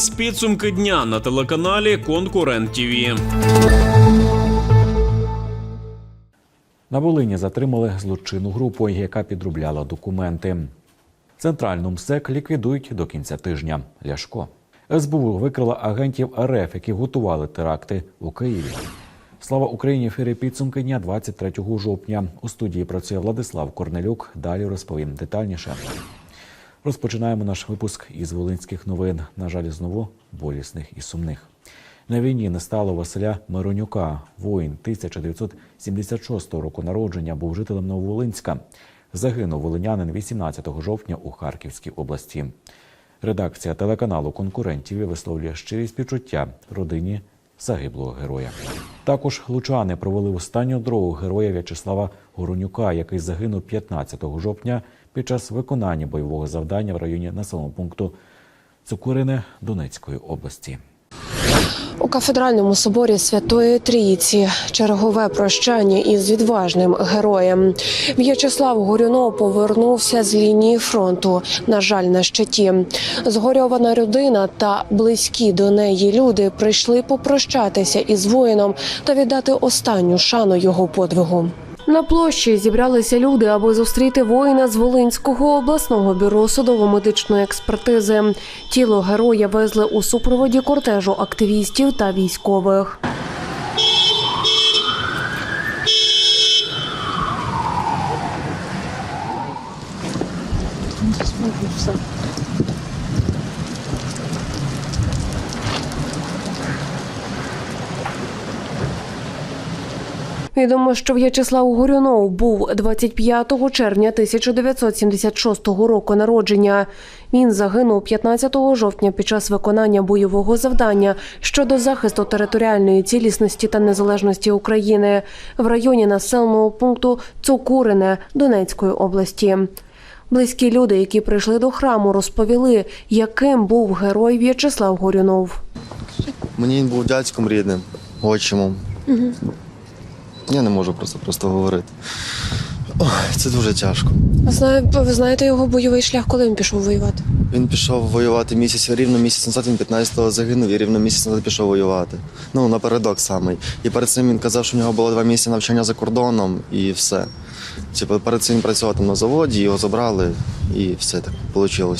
Дивитесь підсумки дня на телеканалі Конкурент ТІВІ. На Волині затримали злочинну групу, яка підробляла документи. Центральну МСЕК ліквідують до кінця тижня. Ляшко. СБУ викрила агентів РФ, які готували теракти у Києві. Слава Україні! Ефірі підсумки дня 23 жовтня. У студії працює Владислав Корнелюк. Далі розповім детальніше. Розпочинаємо наш випуск із волинських новин. На жаль, знову болісних і сумних. На війні не стало Василя Миронюка. Воїн 1976 року народження був жителем Нововолинська. Загинув волинянин 18 жовтня у Харківській області. Редакція телеканалу конкурентів висловлює щирі співчуття родині загиблого героя. Також лучани провели останню дорогу героя В'ячеслава Горонюка, який загинув 15 жовтня під час виконання бойового завдання в районі населеного пункту Цукурине Донецької області. У кафедральному соборі Святої Трійці чергове прощання із відважним героєм. В'ячеслав Горюнов повернувся з лінії фронту. На жаль, на щиті. Згорьована родина та близькі до неї люди прийшли попрощатися із воїном та віддати останню шану його подвигу. На площі зібралися люди, аби зустріти воїна з Волинського обласного бюро судово-медичної експертизи. Тіло героя везли у супроводі кортежу активістів та військових. Відомо, що В'ячеслав Горюнов був 25 червня 1976 року народження. Він загинув 15 жовтня під час виконання бойового завдання щодо захисту територіальної цілісності та незалежності України в районі населеного пункту Цукурине Донецької області. Близькі люди, які прийшли до храму, розповіли, яким був герой В'ячеслав Горюнов. Мені він був дядьком рідним, отчимом. Я не можу просто просто говорити. Ой, це дуже тяжко. Ви знаєте його бойовий шлях, коли він пішов воювати? Він пішов воювати місяць, рівно місяць назад, він 15-го загинув і рівно місяць назад пішов воювати. Ну, напередок самий. І перед цим він казав, що в нього було два місяці навчання за кордоном і все. Типу, перед цим він працював там на заводі, його забрали, і все так вийшло.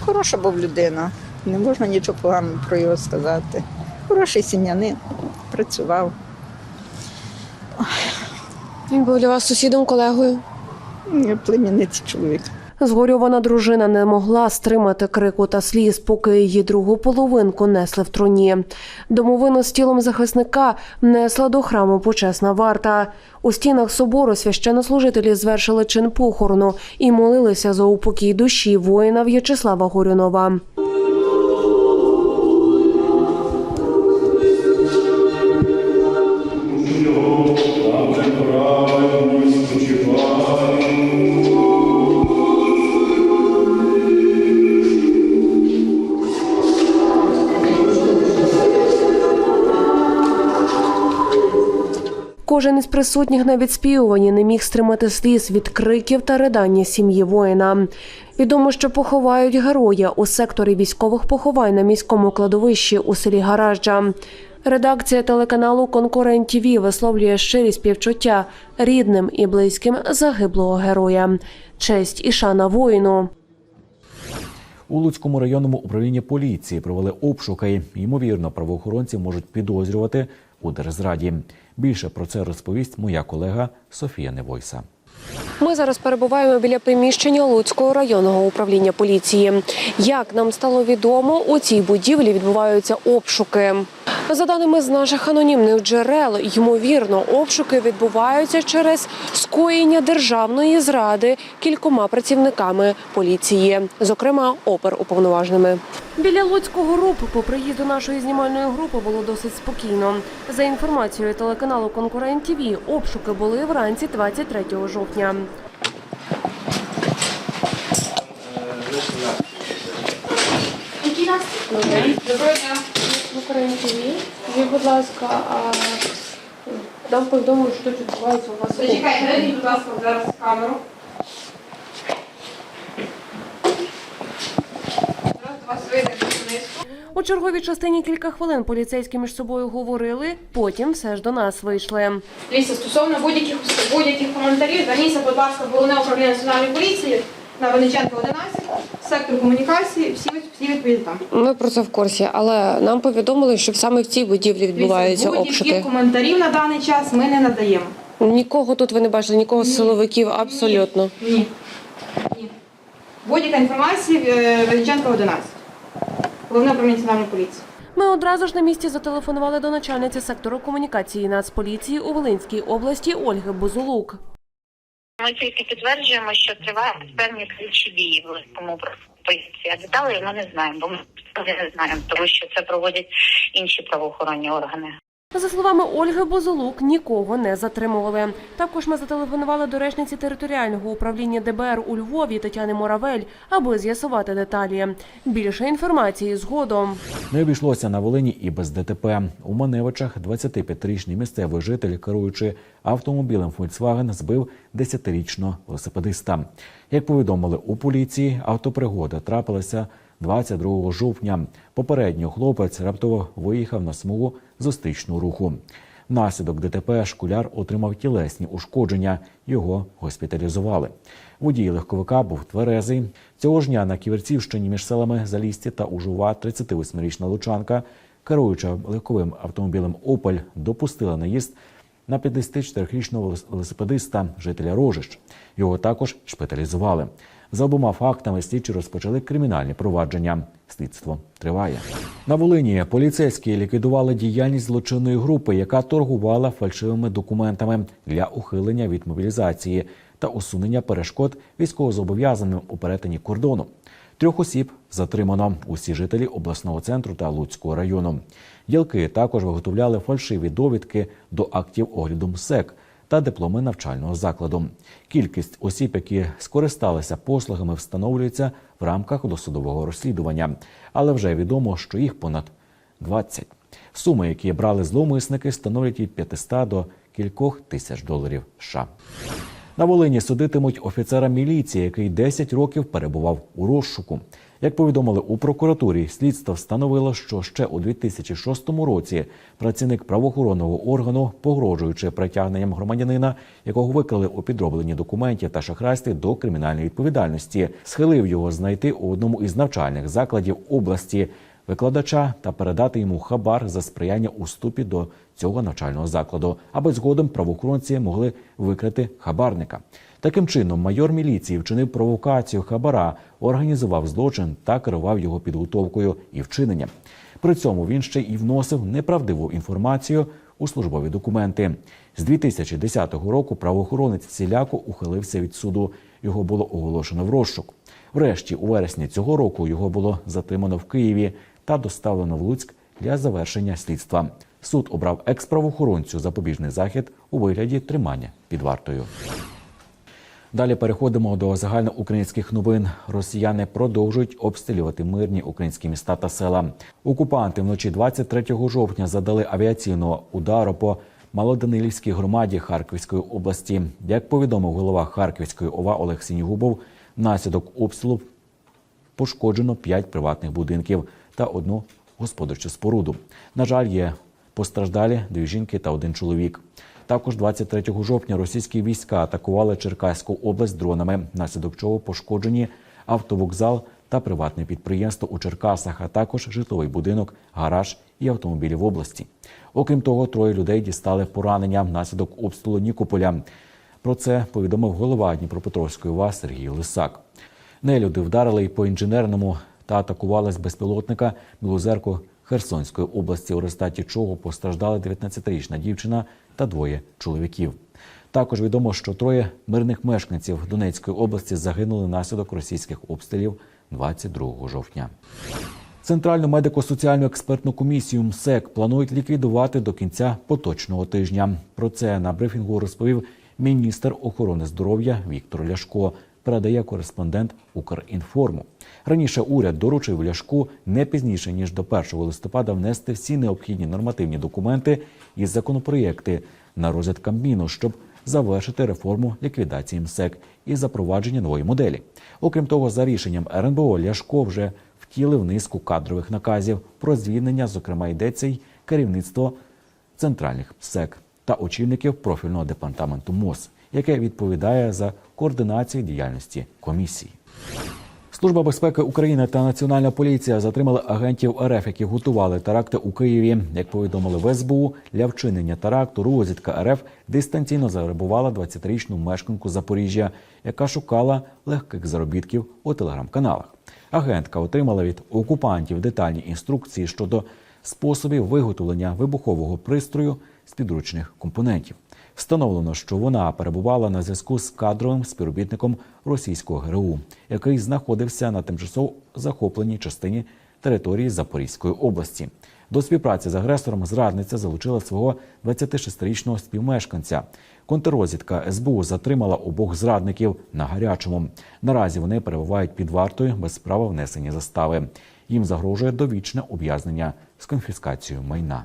Хороша був людина. Не можна нічого поганого про його сказати. Хороший сім'янин, працював. Він був для вас сусідом, колегою. М, Племінниці чоловіка. Згорьована дружина не могла стримати крику та сліз, поки її другу половинку несли в труні. Домовину з тілом захисника внесла до храму почесна варта. У стінах собору священнослужителі звершили чин похорону і молилися за упокій душі воїна В'ячеслава Горюнова. Кожен із присутніх на відспівуванні не міг стримати сліз від криків та ридання сім'ї воїна. Відомо, що поховають героя у секторі військових поховань на міському кладовищі у селі Гаражджа. Редакція телеканалу Конкурент ТІВІ висловлює щирі співчуття рідним і близьким загиблого героя. Честь і шана воїну. У Луцькому районному управлінні поліції провели обшуки. Ймовірно, правоохоронці можуть підозрювати у держзраді. Більше про це розповість моя колега Софія Невойса. Ми зараз перебуваємо біля приміщення Луцького районного управління поліції. Як нам стало відомо, у цій будівлі відбуваються обшуки. За даними з наших анонімних джерел, ймовірно, обшуки відбуваються через скоєння державної зради кількома працівниками поліції, зокрема оперуповноваженими. Біля Луцького РУП по приїзду нашої знімальної групи було досить спокійно. За інформацією телеканалу Конкурент ТІВІ, обшуки були вранці 23 жовтня. Доброго дня. Конкурент ТІВІ. Будь ласка, а дам повідомлення, що тут відбувається у вас. Зачекайте, дайте, будь ласка, зараз камеру. Зараз до вас вийде У черговій частині кілька хвилин поліцейські між собою говорили, потім все ж до нас вийшли. Дивіться, стосовно будь-яких будь-яких коментарів, зверніться, будь ласка, головне управління національної поліції на Винниченка 11, сектор комунікації, всі, всі відповіді. Ми про це в курсі, але нам повідомили, що саме в цій будівлі відбуваються будь-яких обшуки. коментарів на даний час ми не надаємо. Нікого тут ви не бачили, нікого з силовиків абсолютно. Ні. Ні. Будь-яка інформація е, Винниченка 11. Головне управління національної поліції. Ми одразу ж на місці зателефонували до начальниці сектору комунікації Нацполіції у Волинській області Ольги Бузулук. Ми тільки підтверджуємо, що тривають певні ключі дії в листому поліції. А деталі ми не знаємо, бо ми не знаємо, тому що це проводять інші правоохоронні органи. За словами Ольги Бузулук, нікого не затримували. Також ми зателефонували до речниці територіального управління ДБР у Львові Тетяни Моравель, аби з'ясувати деталі. Більше інформації згодом. Не обійшлося на Волині і без ДТП. У Маневичах 25-річний місцевий житель, керуючи автомобілем Volkswagen, збив 10-річного велосипедиста. Як повідомили у поліції, автопригода трапилася 22 жовтня. Попередньо хлопець раптово виїхав на смугу зустрічного руху. Внаслідок ДТП школяр отримав тілесні ушкодження. Його госпіталізували. Водій легковика був тверезий. Цього ж дня на Ківерцівщині між селами Залісті та Ужува 38-річна лучанка, керуюча легковим автомобілем Опель, допустила наїзд на 54-річного велосипедиста, жителя Рожищ. Його також шпиталізували. За обома фактами слідчі розпочали кримінальні провадження. Слідство триває. На Волині поліцейські ліквідували діяльність злочинної групи, яка торгувала фальшивими документами для ухилення від мобілізації та усунення перешкод військовозобов'язаним у перетині кордону. Трьох осіб затримано усі жителі обласного центру та Луцького району. Ділки також виготовляли фальшиві довідки до актів огляду МСЕК та дипломи навчального закладу. Кількість осіб, які скористалися послугами, встановлюється в рамках досудового розслідування, але вже відомо, що їх понад 20. Суми, які брали зловмисники, становлять від 500 до кількох тисяч доларів. США. На Волині судитимуть офіцера міліції, який 10 років перебував у розшуку. Як повідомили у прокуратурі, слідство встановило, що ще у 2006 році працівник правоохоронного органу, погрожуючи притягненням громадянина, якого викрали у підробленні документів та шахрайстві до кримінальної відповідальності, схилив його знайти у одному із навчальних закладів області викладача та передати йому хабар за сприяння у вступі до цього навчального закладу, аби згодом правоохоронці могли викрити хабарника. Таким чином, майор міліції вчинив провокацію хабара, організував злочин та керував його підготовкою і вчиненням. При цьому він ще й вносив неправдиву інформацію у службові документи. З 2010 року правоохоронець всіляко ухилився від суду. Його було оголошено в розшук. Врешті, у вересні цього року, його було затримано в Києві та доставлено в Луцьк для завершення слідства. Суд обрав екс-правоохоронцю запобіжний захід у вигляді тримання під вартою. Далі переходимо до загальноукраїнських новин. Росіяни продовжують обстрілювати мирні українські міста та села. Окупанти вночі 23 жовтня задали авіаційного удару по Малоданилівській громаді Харківської області. Як повідомив голова Харківської ОВА Олег Сінігубов, внаслідок обстрілу пошкоджено 5 приватних будинків та одну господарчу споруду. На жаль, є постраждалі дві жінки та один чоловік. Також 23 жовтня російські війська атакували Черкаську область дронами, внаслідок чого пошкоджені автовокзал та приватне підприємство у Черкасах, а також житловий будинок, гараж і автомобілі в області. Окрім того, троє людей дістали поранення внаслідок обстрілу Нікополя. Про це повідомив голова Дніпропетровської ОВА Сергій Лисак. Нелюди вдарили й по інженерному та атакували з безпілотника Білозерку Херсонської області, у результаті чого постраждали 19-річна дівчина та двоє чоловіків. Також відомо, що троє мирних мешканців Донецької області загинули внаслідок російських обстрілів 22 жовтня. Центральну медико-соціальну експертну комісію МСЕК планують ліквідувати до кінця поточного тижня. Про це на брифінгу розповів міністр охорони здоров'я Віктор Ляшко. Передає кореспондент Укрінформу. Раніше уряд доручив Ляшку не пізніше ніж до 1 листопада внести всі необхідні нормативні документи і законопроєкти на розгляд Кабміну, щоб завершити реформу ліквідації МСЕК і запровадження нової моделі. Окрім того, за рішенням РНБО Ляшко вже втілив низку кадрових наказів про звільнення, зокрема йдеться й керівництво центральних СЕК та очільників профільного департаменту МОЗ, яке відповідає за координацію діяльності комісії. Служба безпеки України та Національна поліція затримали агентів РФ, які готували теракти у Києві. Як повідомили в СБУ, для вчинення теракту розвідка РФ дистанційно завербувала 20-річну мешканку Запоріжжя, яка шукала легких заробітків у телеграм-каналах. Агентка отримала від окупантів детальні інструкції щодо способів виготовлення вибухового пристрою з підручних компонентів. Встановлено, що вона перебувала на зв'язку з кадровим співробітником російського ГРУ, який знаходився на тимчасово захопленій частині території Запорізької області. До співпраці з агресором зрадниця залучила свого 26-річного співмешканця. Контррозвідка СБУ затримала обох зрадників на гарячому. Наразі вони перебувають під вартою без права внесення застави. Їм загрожує довічне ув'язнення з конфіскацією майна.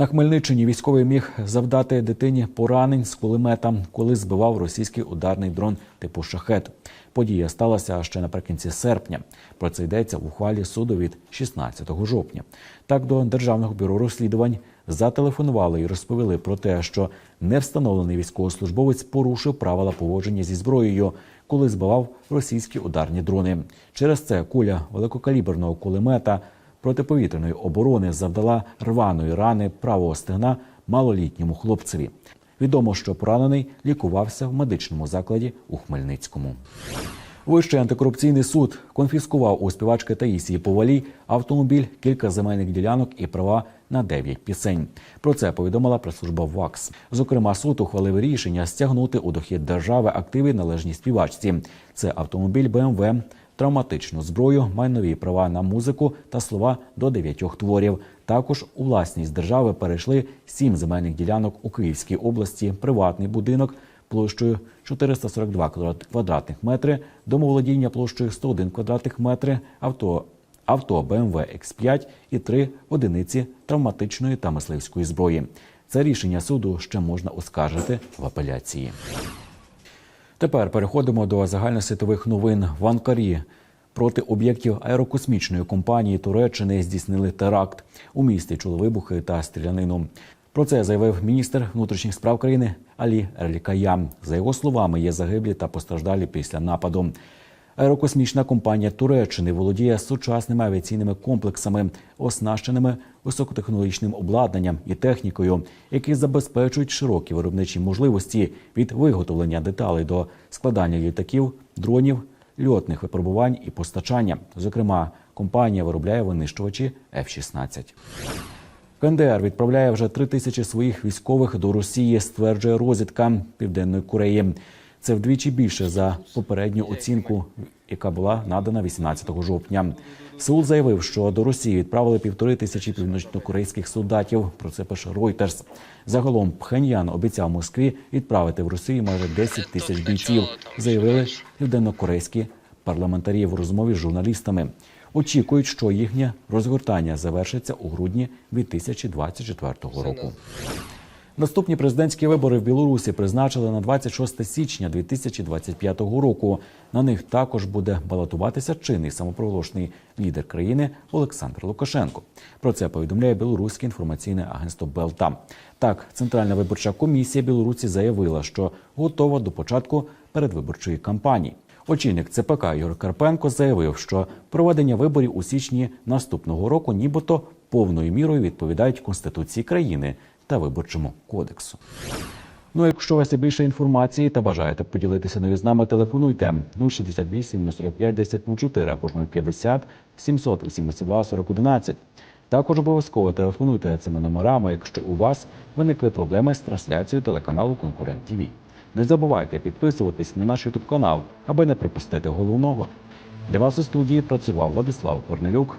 На Хмельниччині військовий міг завдати дитині поранень з кулемета, коли збивав російський ударний дрон типу шахет. Подія сталася ще наприкінці серпня. Про це йдеться в ухвалі суду від 16 жовтня. Так до Державного бюро розслідувань зателефонували і розповіли про те, що невстановлений військовослужбовець порушив правила поводження зі зброєю, коли збивав російські ударні дрони. Через це куля великокаліберного кулемета протиповітряної оборони завдала рваної рани правого стегна малолітньому хлопцеві. Відомо, що поранений лікувався в медичному закладі у Хмельницькому. Вищий антикорупційний суд конфіскував у співачки Таїсії Повалій автомобіль, кілька земельних ділянок і права на 9 пісень. Про це повідомила прес-служба ВАКС. Зокрема, суд ухвалив рішення стягнути у дохід держави активи належні співачці. Це автомобіль БМВ, травматичну зброю, майнові права на музику та слова до дев'ятьох творів. Також у власність держави перейшли сім земельних ділянок у Київській області, приватний будинок площею 442 квадрат- квадратних метри, домоволодіння площею 101 квадратних метри, авто, авто BMW X5 і три одиниці травматичної та мисливської зброї. Це рішення суду ще можна оскаржити в апеляції. Тепер переходимо до загальносвітових новин в Анкарі. Проти об'єктів аерокосмічної компанії Туреччини здійснили теракт. У місті чули та стрілянину. Про це заявив міністр внутрішніх справ країни Алі Ерлікаям. За його словами, є загиблі та постраждалі після нападу. Аерокосмічна компанія Туреччини володіє сучасними авіаційними комплексами, оснащеними високотехнологічним обладнанням і технікою, які забезпечують широкі виробничі можливості від виготовлення деталей до складання літаків, дронів, льотних випробувань і постачання. Зокрема, компанія виробляє винищувачі F-16. КНДР відправляє вже три тисячі своїх військових до Росії, стверджує розвідка Південної Кореї. Це вдвічі більше за попередню оцінку, яка була надана 18 жовтня. Сеул заявив, що до Росії відправили півтори тисячі північнокорейських солдатів. Про це пише Reuters. Загалом Пхеньян обіцяв Москві відправити в Росію майже 10 тисяч бійців. Заявили південнокорейські парламентарі в розмові з журналістами. Очікують, що їхнє розгортання завершиться у грудні 2024 року. Наступні президентські вибори в Білорусі призначили на 26 січня 2025 року. На них також буде балотуватися чинний самопроголошений лідер країни Олександр Лукашенко. Про це повідомляє білоруське інформаційне агентство Белта. Так, Центральна виборча комісія Білорусі заявила, що готова до початку передвиборчої кампанії. Очільник ЦПК Ігор Карпенко заявив, що проведення виборів у січні наступного року, нібито повною мірою відповідають конституції країни та виборчому кодексу. Ну, якщо у вас є більше інформації та бажаєте поділитися нею з нами, телефонуйте 068 45 10 04 або 050 782 40 11. Також обов'язково телефонуйте цими номерами, якщо у вас виникли проблеми з трансляцією телеканалу Конкурент ТВ. Не забувайте підписуватись на наш YouTube канал, аби не пропустити головного. Для вас у студії працював Владислав Корнелюк.